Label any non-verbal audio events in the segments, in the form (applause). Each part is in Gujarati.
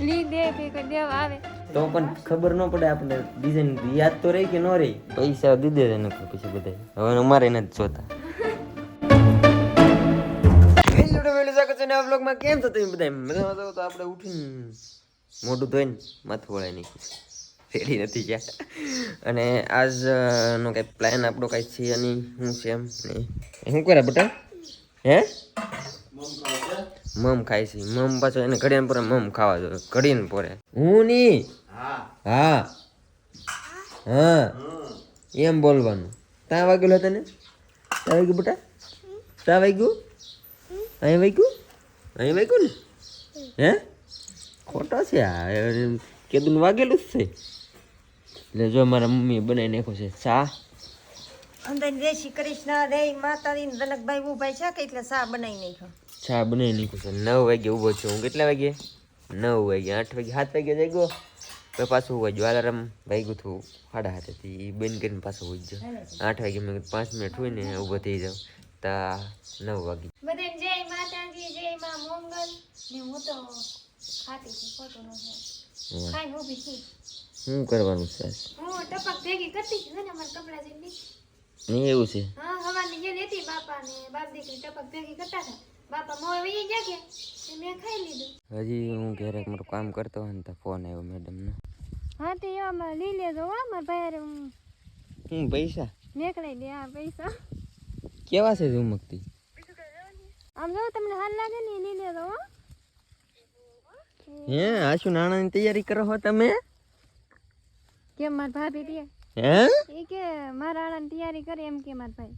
લી દે કે કોઈ દેવ આવે. તો પણ ખબર ન પડે આપણે ડિઝાઇન યાદ તો રહી કે ન રહી? પૈસા દીધે નકર પછી બધા હવે અમારે નથી જોતા. હેલો તો વેલું સ્વાગત છે નવા vlogમાં. કેમ છો તમે બધા મજામાં તો આપણે ઉઠીને મોઢું ધોઈને માથું વળાઈ નાખ્યું રેડી નથી ગયા. અને આજનો અ, પ્લાન આપણો કાંઈ છે નહીં. શું છે એમ નહીં. શું કરે બેટા? હે? મમ ખાય છે. મમ પાછો એને ઘડીને પોરે મમ ખાવા જોઈએ. ઘડીને પોરે. હું ની? હા. હા. એમ બોલવાનું. ત્યાં વાગેલો તને? ત્યાં વાગ્યું બેટા? ત્યાં વાગ્યું? અહીં વાગ્યું? અહીં વાગ્યું ને? હે? ખોટો છે આ. કેદું વાગેલું જ છે. એટલે જો મારા મમ્મીએ બનાવી નાખ્યો છે ચા. અંદર જય શ્રી કૃષ્ણ રે. માતાજી ને જનકભાઈ ઉભાઈ છે કે એટલે સા બનાવી નાખ્યો? ચા બનાવી નહીં છે. નવ વાગે ઊભો છું. હું કેટલા વાગે? નવ વાગે. આઠ વાગે. સાત વાગે જાગ્યો. પછી પાછું હોય જો અલાર્મ વાગ્યું હતું સાડા હાથેથી બંધ કરીને પાછું હોય જો આઠ વાગે મેં પાંચ મિનિટ હોય ને ઊભો થઈ જાઉં. તા નવ વાગે. બધાને જય માતાજી જય મા મંગલ. ને હું તો ખાતી છું ખોટું ન ખાઈ ઊભી છું. શું કરવાનું છે હું ટપક ભેગી કરતી છું ને મારા કપડા જેમ નહીં એવું છે? હા હવાની જે હતી બાપા ને બાપ દીકરી ટપક ભેગી કરતા હતા. બાપા મોય વહી ગયા કે? તે મેં ખાઈ લીધું. હજી હું ઘરે મારું કામ કરતો હોય ને તો ફોન આવ્યો મેડમનો હા તે એવામાં લઈ લેજો હો મારા ભાઈ હું પૈસા? નીકળાઈ દે આ પૈસા. કેવા છે ઝુમકતી આમ જો તમને હાલ લાગે ને એ લઈ લેજો હો. હે આશુ નાણાંની તૈયારી કરો છો તમે? કેમ મારા ભાભી દે હે? એ કે મારા આણાની તૈયારી કરે એમ કે મારા ભાઈ.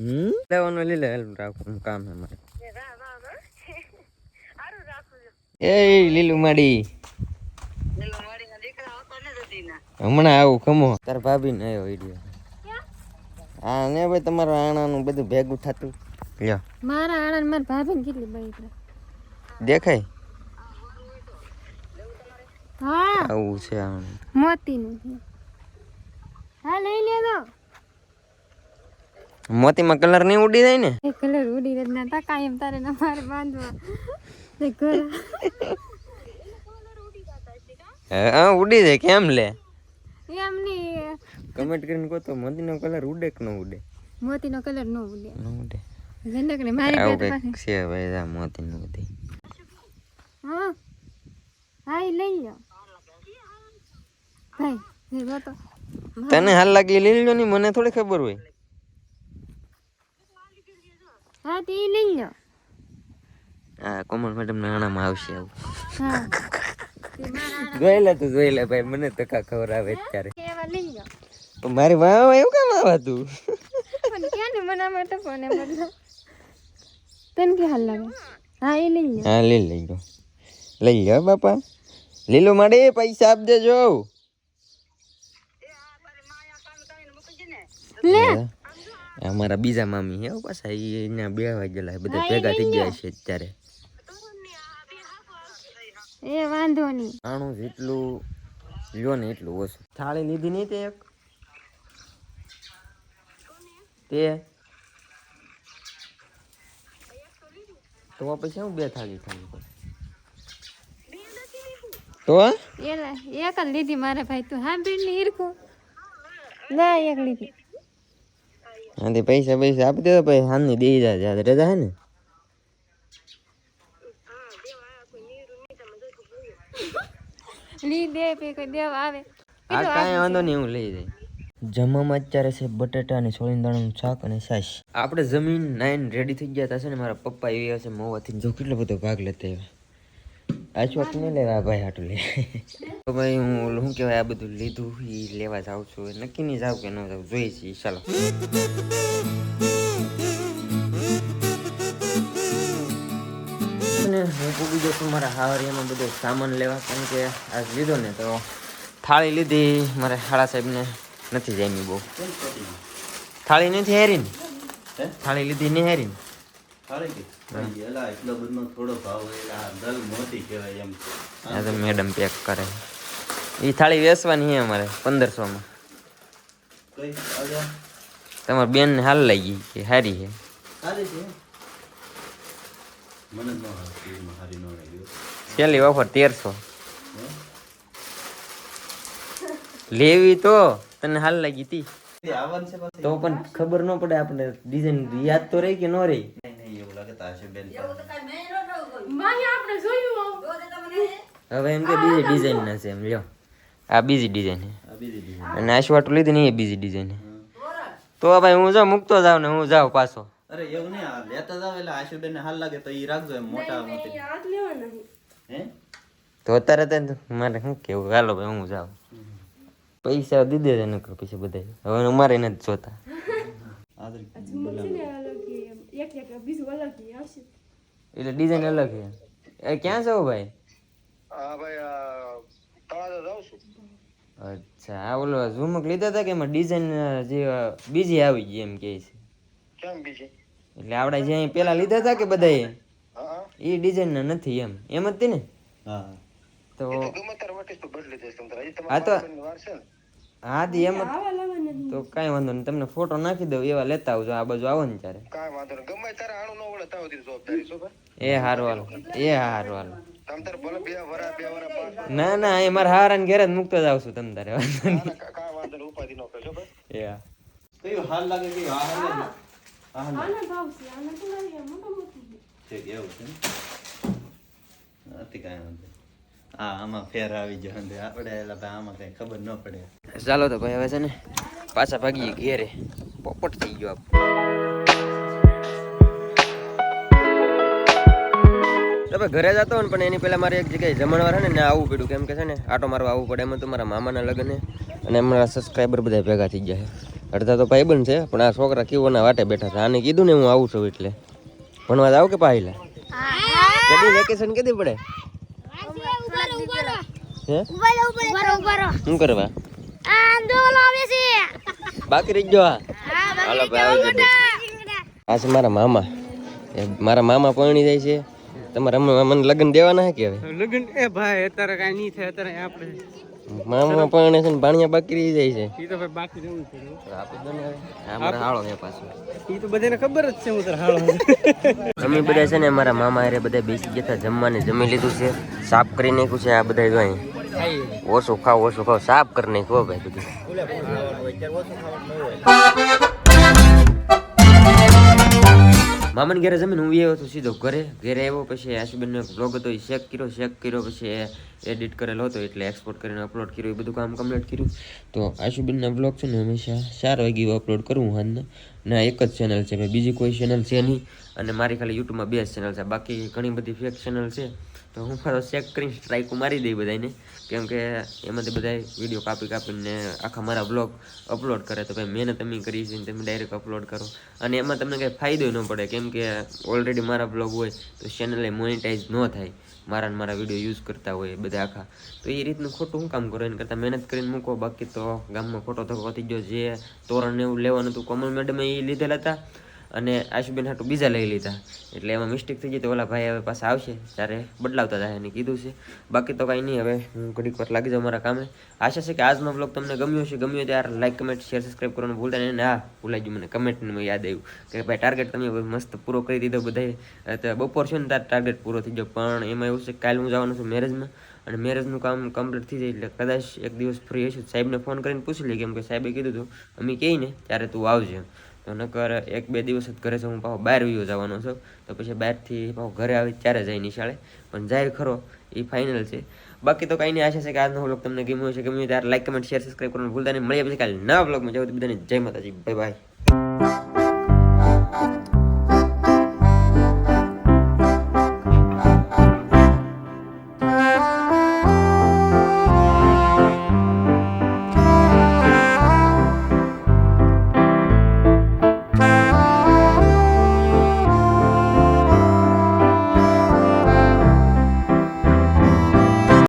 હમ લેવાનું લઈ લે હેલ્પ રાખવાનું કામ છે મારે એ લીલું માડી હમણાં આવું ખમો. તાર ભાભી ને આવ્યો વીડિયો હા ને ભાઈ તમારું આણાનું બધું ભેગું થતું. લ્યો. મારા આણા મારા ભાભીને કેટલી બળી દેખાય? હા. આવું છે આણું મોતીનું હા લઈ લેજો મોતીમાં કલર નહીં ઉડી જાય ને? એ કલર ઉડી જ ના તા કાયમ તારે ના મારે બાંધવા. (laughs) હા ઉડી જાય કેમ લે? એમ નહીં. કમેન્ટ કરીને કહો તો મોતીનો કલર ઉડે કે ન ઉડે? મોતીનો કલર ન ઉડે. ન ઉડે. જનક ને મારી પાસે છે ભાઈ આ મોતીનું બધી હા હા એ લઈ લો ભાઈ તને હાલ લાગી લઈ લો ની મને થોડી ખબર હોય. હા તે લઈ લો હા કોમલ મેડમ નાણામાં આવશે આવું. જોયેલા તો જોયેલા જોઈ લે તું જોઈ લે ભાઈ મને તો કા ખબર આવે અત્યારે. મારી વાહ એવું કામ આવાતું પણ ક્યાં ને મને માટે ફોન એમ તને કે હાલ લાગે? હા એ લઈ લો હા લઈ લઈ લો. લઈ લો બાપા. લીલો માડે પૈસા આપ દેજો લે. અમારા બીજા મામી હે પાછા અહીંયા બે વાગેલા. બધા ભેગા થઈ ગયા છે અત્યારે. એ વાંધો નહીં. આણું જેટલું લ્યો ને એટલું ઓછું. થાળી લીધી નહીં તે એક? તે? તો પછી હું બે થાળી પડે તો? એલા એક લીધી મારે ભાઈ તું હા બીડની ઈરખો? ના એક લીધી. હા પૈસા પૈસા આપી દે પછી હાલની દઈ જાય જ્યારે રજા હે ને? લી દે પે કોઈ દેવા આવે. આ કાંઈ વાંધો નહીં હું લઈ જાય જમવામાં અત્યારે છે બટાટા અને સોળીન દાણાનું શાક અને છાશ. આપણે જમીન નાઈન રેડી થઈ ગયા હતા છે ને મારા પપ્પા એવી હશે મોવાથી જો કેટલો બધો ભાગ લેતા આવ્યા. આ ચોક નહીં લેવા ભાઈ આટલું લે. તો ભાઈ હું ઓલું શું કહેવાય આ બધું લીધું એ લેવા જાઉં છું. નક્કી નહીં જાઉં કે ન જાઉં જોઈએ છીએ ચાલો. અને હું પૂગી જશું મારા હાવરિયામાં બધો સામાન લેવા કારણ કે આજ લીધો ને તો થાળી લીધી મારે હાળા સાહેબને નથી જામી બહુ. થાળી નથી હેરીને? થાળી લીધી નહીં હેરી મેડમ પેક કરે. એ થાળી વેસવાની છે અમારે પંદરસો માં તમારી બેન ને હાલ લાગી કે હારી છે. છેલ્લી ઓફર તેરસો. લેવી તો તને હાલ લાગી તી? તો પણ ખબર ન પડે આપણે ડિઝાઇન યાદ તો રહી કે ન રહી? માહી આપણે જોયું હવે એમ કે બીજી ડિઝાઇન ના છે એમ લ્યો આ બીજી ડિઝાઇન આ અને આશવાટું લીધી ને એ બીજી ડિઝાઇન તો ભાઈ હું જાઉં મૂકતો જાઉં ને હું જાઉં પાછો અરે એવું નહીં લેતા જાવ એટલે આશુબેન હાલ લાગે તો ઈ રાખજો એમ મોટા મોટી હે તો અત્યારે તો મારે શું કેવું હાલો ભાઈ હું જાઉં પૈસા દીધે છે નકર પછી બધા હવે અમારે નથી જોતા એટલે ડિઝાઇન અલગ છે એ ક્યાં છો ભાઈ? હા ભાઈ તળાજા જાઉં છું. અચ્છા આ ઓલો ઝુમક લીધા હતા કે એમાં ડિઝાઇન જે બીજી આવી ગઈ એમ કે છે? કેમ બીજી? એટલે આપણે જે અહીં પેલા લીધા હતા કે બધાએ? એ ડિઝાઇન ના નથી એમ. એમ જ હતી ને? હા તો ગમે ત્યારે તો બદલી દઈશ તમ તારે. હા તો- વાર છે ને? હા દી એમ તો કાંઈ વાંધો નહીં. તમને ફોટો નાખી દઉં એવા લેતા આવજો. આ બાજુ આવો ને ત્યારે. કાંઈ વાંધો નહીં. ગમે ત્યારે આણું ન ઓળે તાવ દીધી જવાબદારી એ હારું હાલો એ હારું હાલો તમ તારે ભલે બે વરા બે વરા પાંચ ના ના એ મારા હારાને ઘેર જ મૂકતો જ આવશું તમ તારે. વાંધો નહીં. ના, ના, વાંધો નહીં ઉપાધી ન કરશો ભાઈ એ કયું હાલ લાગે કે આ હાલ લાગે આ હાલ લાગે ઠીક એવું છે ને? નથી કાંઈ વાંધો. નહીં. હા આમાં ફેર આવી જાય આપડે આપણે એટલે આમાં કઈ ખબર ન પડે. ચાલો તો ભાઈ હવે છે ને પાછા ભાગીએ ઘેરે. પોપટ થઈ ગયો આપ તમે ઘરે જતો ને પણ એની પહેલાં મારે એક જગ્યાએ જમણવાર છે ને આવવું પડ્યું. કેમ કે છે ને આટો મારવા આવવું પડે. એમાં તો મારા મામાના લગ્ન અને એમના સબસ્ક્રાઈબર બધા ભેગા થઈ ગયા છે. અડધા તો ભાઈબંધ છે પણ આ છોકરા કેવોના વાટે બેઠા છે. આને કીધું ને હું આવું છું એટલે. ભણવા જાવ કે પાહિલા કદી વેકેશન કદી પડે? હે? શું કરવા? બાકી રહી ગયો હાલો ભાઈ આવી. આ છે મારા મામા. એ મારા મામા પરણી જાય છે. તમારા મામાને લગ્ન દેવાના હે કે હવે? લગ્ન? એ ભાઈ અત્યારે કાઈ નહીં થાય અત્યારે આપણે મામા પરણે છે ને ભાણિયા બાકી રહી જાય છે. ઈ તો ભાઈ બાકી રહેવું છે આપી દો ને હવે. આ મારા હાળો છે પાછો. ઈ તો બધાને ખબર જ છે હું તારે હાળો. (laughs) અમે બધા છે ને મારા મામા હારે બધા બેસી ગયા હતા જમવાને જમી લીધું છે. સાફ કરી નાખ્યું છે આ બધા જો અહીં. ઓછું ખાવ ઓછું ખાવ. સાફ કરી નાખ્યું હો ભાઈ બધું. મામાને ઘરે જમીન હું આવ્યો તો સીધો ઘરે. ઘરે આવ્યો પછી આશુબેનનો એક બ્લોગ હતો, એ ચેક કર્યો. ચેક કર્યો પછી એડિટ કરેલો હતો એટલે એક્સપોર્ટ કરીને અપલોડ કર્યું, એ બધું કામ કમ્પ્લીટ કર્યું. તો આશુબેનના બ્લોગ છે ને હંમેશા ચાર વાગે અપલોડ કરું હાલના ના એક જ ચેનલ છે, ભાઈ. બીજી કોઈ ચેનલ છે નહીં. અને મારી ખાલી યુટ્યુબમાં બે ચેનલ છે. બાકી ઘણી બધી ફેક ચેનલ છે. તો હું મારો ચેક કરીને સ્ટ્રાઇક મારી દઈ બધાને કેમ કે એમાંથી બધા વીડિયો કાપી કાપીને આખા મારા બ્લોગ અપલોડ કરે તો ભાઈ મહેનત અમે કરી છે તમે ડાયરેક્ટ અપલોડ કરો. અને એમાં તમને કંઈ ફાયદો ન પડે, કેમ કે ઓલરેડી મારા બ્લોગ હોય તો ચેનલે મોનિટાઈઝ ન થાય. મારા મારા વીડિયો યુઝ કરતા હોય બધા આખા. તો એ રીતનું ખોટું શું કામ કરો? એને કરતાં મહેનત કરીને મૂકો, બાકી તો ગામમાં ખોટો ધક્કો થઈ ગયો. જે તોરણ એવું લેવાનું હતું, કોમલ મેડમે એ લીધેલા હતા. અને આશુબેન હાટું બીજા લઈ લીધા. એટલે એમાં મિસ્ટેક થઈ ગઈ તો ઓલા ભાઈ હવે પાછા આવશે, ત્યારે બદલાવતા થાય એને કીધું છે. બાકી તો કાંઈ નહીં, હવે હું ઘડીક વાર લાગી જાઉં મારા કામે. આશા છે કે આજનો બ્લોગ તમને ગમ્યો છે ગમ્યો ત્યારે લાઈક કમેન્ટ શેર સબસ્ક્રાઈબ કરવાનું ભૂલતા નહીં. હા, ભૂલાઈ ગયું મને કમેન્ટમાં યાદ આવ્યું કે ભાઈ ટાર્ગેટ તમે મસ્ત પૂરો કરી દીધો બધાએ. બપોર છે ને ત્યારે ટાર્ગેટ પૂરો થઈ ગયો. પણ એમાં એવું છે કાલે હું જવાનું છું મેરેજમાં અને મેરેજનું કામ કમ્પ્લીટ થઈ જાય એટલે કદાચ એક દિવસ ફ્રી હશે સાહેબને ફોન કરીને પૂછી લઈએ, કેમ કે સાહેબે કીધું હતું, અમે કહીએ ને, ત્યારે તું આવજે. તો નકર એક બે દિવસ જ ઘરે હું પાછો બહાર વિયો જવાનો છું. તો પછી બહારથી પાછો ઘરે આવી ત્યારે જાય નિશાળે. પણ જાય ખરો એ ફાઇનલ છે. બાકી તો કંઈ નહીં, આશા છે કે આજનો વ્લોગ તમને ગમ્યો છે ગમ્યું ત્યારે લાઈક કમેન્ટ શેર સબસ્ક્રાઈબ કરવાનું ભૂલતા નહીં. મળીએ પછી કાલે નવા વ્લોગમાં જાવ તો બધાને જય માતાજી. Bye bye